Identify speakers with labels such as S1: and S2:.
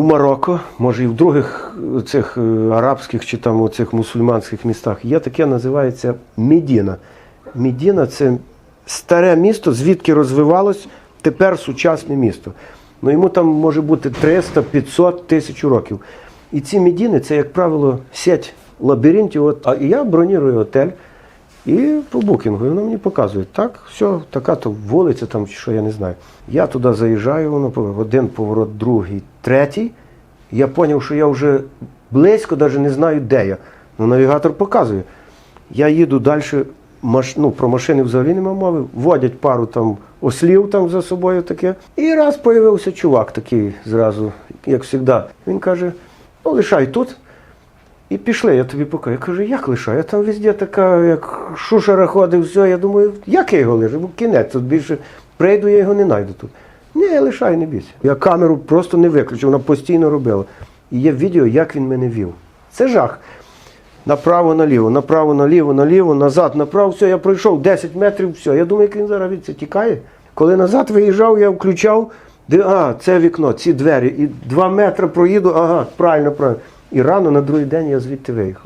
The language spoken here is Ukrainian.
S1: у Марокко, може і в других е, цих е, арабських чи там цих мусульманських містах, є таке, називається Медіна. Медіна це старе місто, звідки розвивалось тепер сучасне місто. Ну йому там може бути 300, 500 тисяч років. І ці медіни це, як правило, сеть лабіринтів. От, а я бронірую готель. І по букінгу, воно мені показує, так, все, така то вулиця там, що я не знаю. Я туди заїжджаю, воно один поворот, другий, третій. Я зрозумів, що я вже близько навіть не знаю, де я. Ну, навігатор показує. Я їду далі, маш... ну, про машини взагалі нема мови, водять пару там ослів там за собою таке. І раз появився чувак такий зразу, як завжди. Він каже: ну лишай тут. І пішли, я тобі покажу. Я кажу, як лишаю? Я там везде така, як шушера ходив, все. Я думаю, як я його лишу? Кінець, тут більше прийду, я його не знайду тут. Ні, лишай, не бійся. Я камеру просто не виключив, вона постійно робила. І є відео, як він мене вів. Це жах. Направо, наліво, направо, наліво, наліво, назад, направо, все, я пройшов 10 метрів, все. Я думаю, як він зараз від це тікає. Коли назад виїжджав, я включав, де, а, це вікно, ці двері, і два метри проїду, ага, правильно, правильно. І рано на другий день я звідти виїхав.